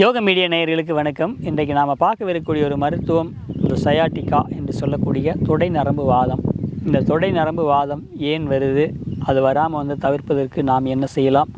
யோக மீடியா நேயர்களுக்கு வணக்கம். இன்றைக்கு நாம் பார்க்கவிருக்கக்கூடிய ஒரு மருத்துவம் இந்த சயாட்டிகா என்று சொல்லக்கூடிய தொடை நரம்பு வாதம். இந்த தொடை நரம்பு வாதம் ஏன் வருது? அது வராமல் வந்து தவிர்ப்பதற்கு நாம் என்ன செய்யலாம்?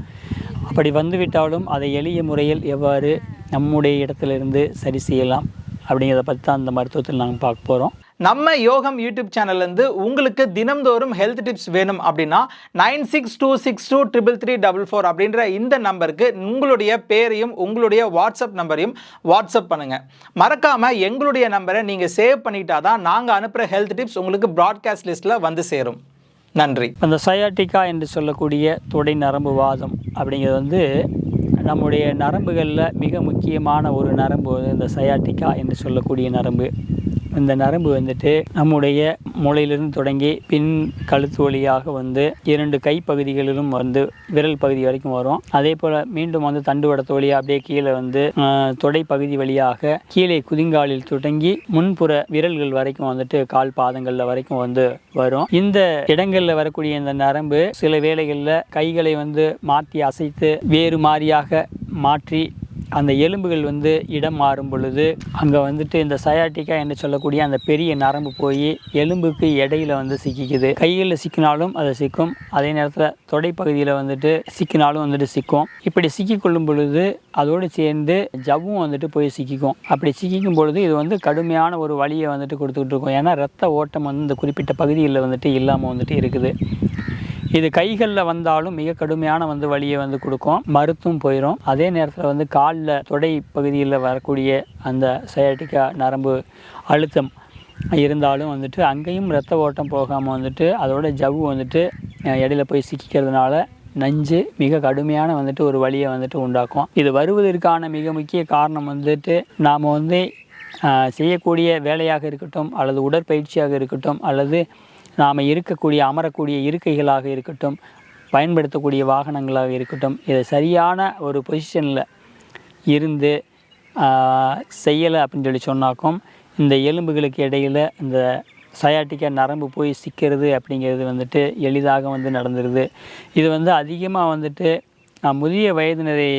அப்படி வந்துவிட்டாலும் அதை எளிய முறையில் எவ்வாறு நம்முடைய இடத்திலிருந்து சரி செய்யலாம்? அப்படிங்கிறத பற்றி தான் அந்த மருத்துவத்தில் நாங்கள் பார்க்க போகிறோம் நம்ம யோகம் யூடியூப் சேனல்லேருந்து உங்களுக்கு தினம்தோறும் ஹெல்த் டிப்ஸ் வேணும் அப்படின்னா nine six two six two triple three double four அப்படின்ற இந்த நம்பருக்கு உங்களுடைய பேரையும் உங்களுடைய வாட்ஸ்அப் நம்பரையும் வாட்ஸ்அப் பண்ணுங்கள் மறக்காமல் எங்களுடைய நம்பரை நீங்கள் சேவ் பண்ணிட்டா தான் நாங்கள் அனுப்புகிற ஹெல்த் டிப்ஸ் உங்களுக்கு ப்ராட்காஸ்ட் லிஸ்ட்டில் வந்து சேரும். நன்றி. அந்த சயாட்டிக்கா என்று சொல்லக்கூடிய தொடை நரம்பு வாதம் அப்படிங்கிறது வந்து நம்முடைய நரம்புகளில் மிக முக்கியமான ஒரு நரம்பு இந்த சயாட்டிக்கா என்று சொல்லக்கூடிய நரம்பு. இந்த நரம்பு வந்துட்டு நம்முடைய மூளையிலிருந்து தொடங்கி பின் கழுத்து வழியாக வந்து இரண்டு கைப்பகுதிகளிலும் வந்து விரல் பகுதி வரைக்கும் வரும். அதே போல் மீண்டும் வந்து தண்டுவடத்து வழியாக அப்படியே கீழே வந்து தொடை பகுதி வழியாக கீழே குதிங்காலில் தொடங்கி முன்புற விரல்கள் வரைக்கும் வந்துட்டு கால் பாதங்களில் வரைக்கும் வந்து வரும். இந்த இடங்களில் வரக்கூடிய இந்த நரம்பு சில வேளைகளில் கைகளை வந்து மாற்றி அசைத்து வேறு மாதிரியாக மாற்றி அந்த எலும்புகள் வந்து இடம் மாறும் பொழுது அங்கே வந்துட்டு இந்த சயாட்டிக்கா என்று சொல்லக்கூடிய அந்த பெரிய நரம்பு போய் எலும்புக்கு இடையில வந்து சிக்கிக்குது. கைகளில் சிக்கினாலும் அது சிக்கும். அதே நேரத்தில் தொடைப்பகுதியில் வந்துட்டு சிக்கினாலும் வந்துட்டு சிக்கும். இப்படி சிக்கிக்கொள்ளும் பொழுது அதோடு சேர்ந்து ஜவ்வும் வந்துட்டு போய் சிக்கிக்கும். அப்படி சிக்கிக்கும் பொழுது இது வந்து கடுமையான ஒரு வலியை வந்துட்டு கொடுத்துக்கிட்டு இருக்கும். ஏன்னா ரத்த ஓட்டம் வந்து இந்த குறிப்பிட்ட பகுதியில் வந்துட்டு இல்லாமல் வந்துட்டு இருக்குது. இது கைகளில் வந்தாலும் மிக கடுமையான வந்து வலியை வந்து கொடுக்கும். மருத்துவம் போயிடும் அதே நேரத்தில் வந்து காலில் தொடை பகுதியில் வரக்கூடிய அந்த சயாட்டிக்கா நரம்பு அழுத்தம் இருந்தாலும் வந்துட்டு அங்கேயும் ரத்த ஓட்டம் போகாமல் வந்துட்டு அதோட ஜவ்வு வந்துட்டு இடையில போய் சிக்கிக்கிறதுனால நஞ்சு மிக கடுமையான வந்துட்டு ஒரு வலியை வந்துட்டு உண்டாக்கும். இது வருவதற்கான மிக முக்கிய காரணம் வந்துட்டு நாம் வந்து செய்யக்கூடிய வேலையாக இருக்கட்டும் அல்லது உடற்பயிற்சியாக இருக்கட்டும் அல்லது நாம் இருக்கக்கூடிய அமரக்கூடிய இருக்கைகளாக இருக்கட்டும் பயன்படுத்தக்கூடிய வாகனங்களாக இருக்கட்டும் இதை சரியான ஒரு பொசிஷனில் இருந்து செய்யலை அப்படின்னு சொல்லி சொன்னாக்கும் இந்த எலும்புகளுக்கு இடையில் இந்த சயாட்டிக்கா நரம்பு போய் சிக்கிறது அப்படிங்கிறது வந்துட்டு எளிதாக வந்து நடந்துருது. இது வந்து அதிகமாக வந்துட்டு முதிய வயதினரை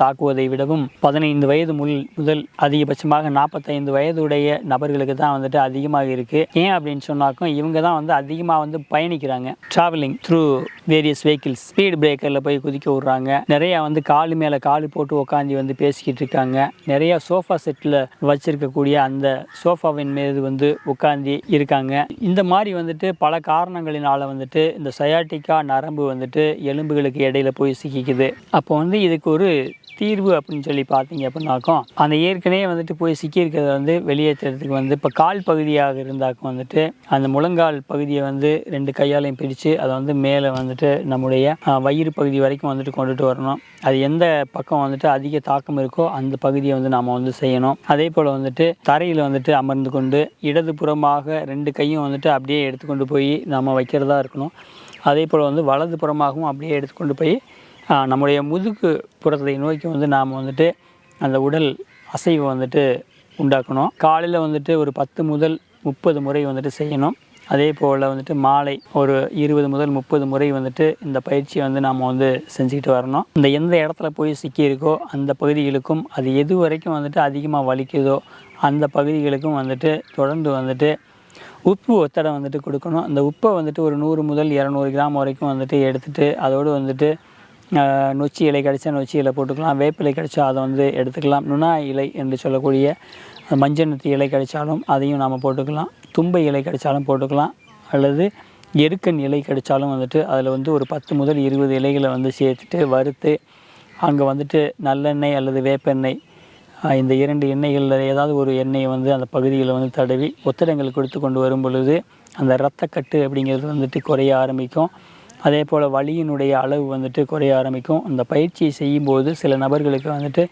தாக்குவதை விடவும் பதினைந்து வயது முல் முதல் அதிகபட்சமாக நாற்பத்தைந்து வயதுடைய நபர்களுக்கு தான் வந்துட்டு அதிகமாக இருக்குது ஏன் அப்படின்னு சொன்னாக்கும் இவங்க தான் வந்து அதிகமாக வந்து பயணிக்கிறாங்க. Travelling through various vehicles speed பிரேக்கரில் போய் குதிக்க விட்றாங்க. நிறையா வந்து காலு மேலே காலு போட்டு உட்காந்து வந்து பேசிக்கிட்டு இருக்காங்க. நிறையா சோஃபா செட்டில் வச்சிருக்கக்கூடிய அந்த சோஃபாவின் மீது வந்து உட்காந்து இருக்காங்க. இந்த மாதிரி வந்துட்டு பல காரணங்களினால் வந்துட்டு இந்த சயாட்டிக்கா நரம்பு வந்துட்டு எலும்புகளுக்கு இடையில போய் சிக்கிக்குது. அப்போ வந்து இதுக்கு ஒரு தீர்வு அப்படின்னு சொல்லி பார்த்தீங்க அப்படின்னாக்கும் அந்த ஏற்கனவே வந்துட்டு போய் சிக்கியிருக்கிறத வந்து வெளியேற்றுறதுக்கு வந்து இப்போ கால் பகுதியாக இருந்தாக்கும் வந்துட்டு அந்த முழங்கால் பகுதியை வந்து ரெண்டு கையாலையும் பிரித்து அதை வந்து மேலே வந்துட்டு நம்முடைய வயிறு பகுதி வரைக்கும் வந்துட்டு கொண்டுட்டு வரணும். அது எந்த பக்கம் வந்துட்டு அதிக தாக்கம் இருக்கோ அந்த பகுதியை வந்து நாம் வந்து செய்யணும். அதே போல் வந்துட்டு தரையில் வந்துட்டு அமர்ந்து கொண்டு இடது புறமாக ரெண்டு கையும் வந்துட்டு அப்படியே எடுத்துக்கொண்டு போய் நம்ம வைக்கிறதா இருக்கணும். அதே போல் வந்து வலது புறமாகவும் அப்படியே எடுத்துக்கொண்டு போய் நம்முடைய முதுகு புறத்தை நோக்கி வந்து நாம் வந்துட்டு அந்த உடல் அசைவை வந்துட்டு உண்டாக்கணும். காலையில் வந்துட்டு ஒரு பத்து முதல் முப்பது முறை வந்துட்டு செய்யணும். அதே போல் வந்துட்டு மாலை ஒரு இருபது முதல் முப்பது முறை வந்துட்டு இந்த பயிற்சியை வந்து நாம் வந்து செஞ்சுக்கிட்டு வரணும். இந்த எந்த இடத்துல போய் சிக்கியிருக்கோ அந்த பகுதிகளுக்கும் அது எது வரைக்கும் வந்துட்டு அதிகமாக வலிக்குதோ அந்த பகுதிகளுக்கும் வந்துட்டு தொடர்ந்து வந்துட்டு உப்பு ஒத்தடை வந்துட்டு கொடுக்கணும். அந்த உப்பை வந்துட்டு ஒரு நூறு முதல் இரநூறு கிராம் வரைக்கும் வந்துட்டு எடுத்துகிட்டு அதோடு வந்துட்டு நொச்சி இலை கிடச்சா நொச்சி இலை போட்டுக்கலாம். வேப்பிலை கிடச்சா அதை வந்து எடுத்துக்கலாம். நுணா இலை என்று சொல்லக்கூடிய மஞ்சள் நுத்தி இலை கிடைச்சாலும் அதையும் நாம் போட்டுக்கலாம். தும்பை இலை கிடைச்சாலும் போட்டுக்கலாம். அல்லது எருக்கன் இலை கிடைச்சாலும் வந்துட்டு அதில் வந்து ஒரு பத்து முதல் இருபது இலைகளை வந்து சேர்த்துட்டு வறுத்து அங்கே வந்துட்டு நல்லெண்ணெய் அல்லது வேப்பெண்ணெய் இந்த இரண்டு எண்ணெய்களில் ஏதாவது ஒரு எண்ணெயை வந்து அந்த பகுதியில் வந்து தடவி ஒத்தடங்கள் கொடுத்து கொண்டு வரும் பொழுது அந்த இரத்தக்கட்டு அப்படிங்கிறது வந்துட்டு குறைய ஆரம்பிக்கும். அதே போல் வலியினுடைய அளவு வந்துட்டு குறைய ஆரம்பிக்கும். அந்த பயிற்சியை செய்யும்போது சில நபர்களுக்கு வந்துட்டு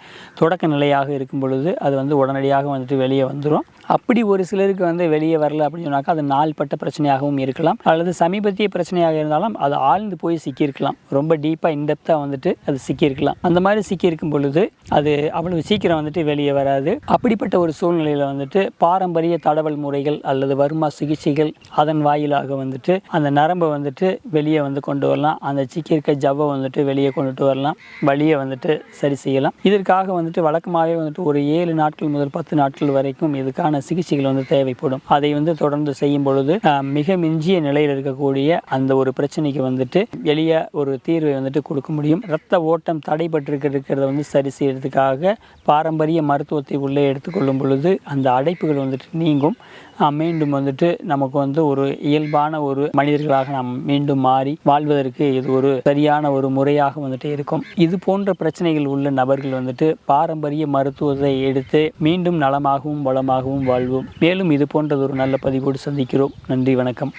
தொடக்க நிலையாக இருக்கும் பொழுது அது வந்து உடனடியாக வந்துட்டு வெளியே வந்துடும் அப்படி ஒரு சிலருக்கு வந்து வெளியே வரல அப்படின்னு சொன்னாக்கா அது நாள்பட்ட பிரச்சனையாகவும் இருக்கலாம். அல்லது சமீபத்திய பிரச்சனையாக இருந்தாலும் அது ஆழ்ந்து போய் சிக்கியிருக்கலாம். ரொம்ப டீப்பாக இன்டெப்த்தாக வந்துட்டு அது சிக்கியிருக்கலாம். அந்த மாதிரி சிக்கியிருக்கும் பொழுது அது அவ்வளவு சீக்கிரம் வந்துட்டு வெளியே வராது. அப்படிப்பட்ட ஒரு சூழ்நிலையில் வந்துட்டு பாரம்பரிய தடவல் முறைகள் அல்லது வர்மா சிகிச்சைகள் அதன் வாயிலாக வந்துட்டு அந்த நரம்பை வந்துட்டு வெளியே வந்து வந்து கொண்டு வரலாம். அந்த சிக்கி இருக்க ஜவ்வை வந்துட்டு வெளியே கொண்டுட்டு வரலாம். வழியை வந்துட்டு சரி செய்யலாம். இதற்காக வந்துட்டு வழக்கமாகவே வந்துட்டு ஒரு ஏழு நாட்கள் முதல் பத்து நாட்கள் வரைக்கும் இதுக்கான சிகிச்சைகள் வந்து தேவைப்படும். அதை வந்து தொடர்ந்து செய்யும் பொழுது மிக மிஞ்சிய நிலையில் இருக்கக்கூடிய அந்த ஒரு பிரச்சனைக்கு வந்துட்டு எளிய ஒரு தீர்வை வந்துட்டு கொடுக்க முடியும். ரத்த ஓட்டம் தடைபட்டிருக்கிறத வந்து சரி செய்யறதுக்காக பாரம்பரிய மருத்துவத்தை உள்ளே எடுத்துக்கொள்ளும் பொழுது அந்த அடைப்புகள் வந்துட்டு நீங்கும். மீண்டும் வந்துட்டு நமக்கு வந்து ஒரு இயல்பான ஒரு மனிதர்களாக நாம் மீண்டும் மாறி வாழ்வதற்கு இது ஒரு சரியான ஒரு முறையாக வந்துட்டு இருக்கும். இது போன்ற பிரச்சனைகள் உள்ள நபர்கள் வந்துட்டு பாரம்பரிய மருத்துவத்தை எடுத்து மீண்டும் நலமாகவும் வளமாகவும் வாழ்வோம். மேலும் இது போன்றது ஒரு நல்ல பதிவோடு சந்திக்கிறோம். நன்றி வணக்கம்.